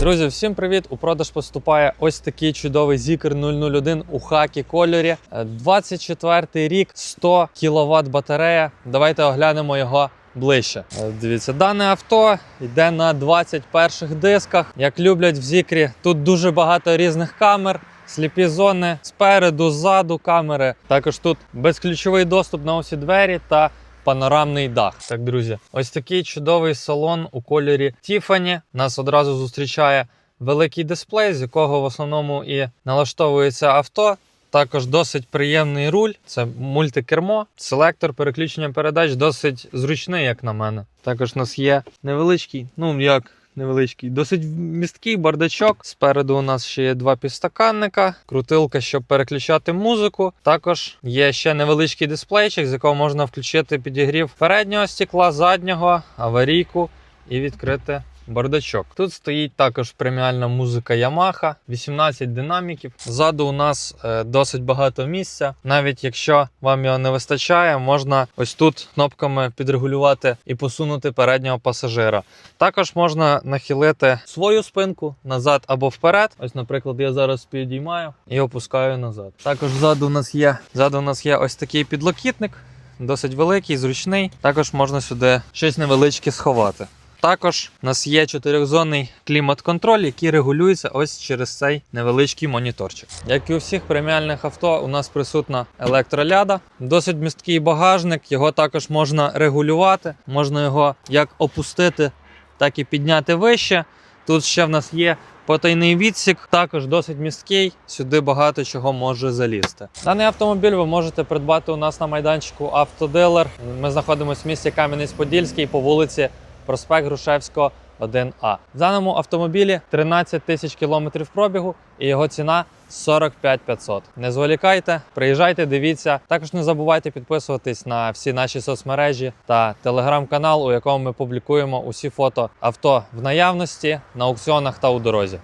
Друзі, всім привіт! У продаж поступає ось такий чудовий Zikr 001 у хакі кольорі. Е, 24 рік, 100 кВт батарея. Давайте оглянемо його. Ближче. Е, Дивіться, дане авто йде на 21 дисках. Як люблять в Зікрі, тут дуже багато різних камер. Сліпі зони спереду, ззаду камери. Також тут безключовий доступ на усі двері та панорамний дах. Так, друзі, ось такий чудовий салон у кольорі Тіфані. Нас одразу зустрічає великий дисплей, з якого в основному і налаштовується авто. Також досить приємний руль, це мультикермо, селектор переключення передач досить зручний, як на мене. Також у нас є невеличкий, ну як невеличкий, досить місткий бардачок. Спереду у нас ще є два півстаканника, крутилка, щоб переключати музику. Також є ще невеличкий дисплейчик, з якого можна включити підігрів переднього стекла, заднього, аварійку і відкрити бардачок. Тут стоїть також преміальна музика Yamaha, 18 динаміків. Ззаду у нас е, досить багато місця. Навіть якщо вам його не вистачає, можна ось тут кнопками підрегулювати і посунути переднього пасажира. Також можна нахилити свою спинку назад або вперед. Ось, наприклад, я зараз підіймаю і опускаю назад. Також ззаду у нас є ззаду у нас є ось такий підлокітник. Досить великий, зручний. Також можна сюди щось невеличке сховати. Також у нас є чотирьохзонний клімат-контроль, який регулюється ось через цей невеличкий моніторчик. Як і у всіх преміальних авто, у нас присутна електроляда, досить місткий багажник. Його також можна регулювати, можна його як опустити, так і підняти вище. Тут ще в нас є потайний відсік, також досить місткий. Сюди багато чого може залізти. Даний автомобіль ви можете придбати у нас на майданчику Автодилер. Ми знаходимося в місті Кам'янець-Подільський по вулиці проспект Грушевського 1А. В даному автомобілі 13 тисяч кілометрів пробігу і його ціна 45 500. Не зволікайте, приїжджайте, дивіться. Також не забувайте підписуватись на всі наші соцмережі та телеграм-канал, у якому ми публікуємо усі фото авто в наявності на аукціонах та у дорозі.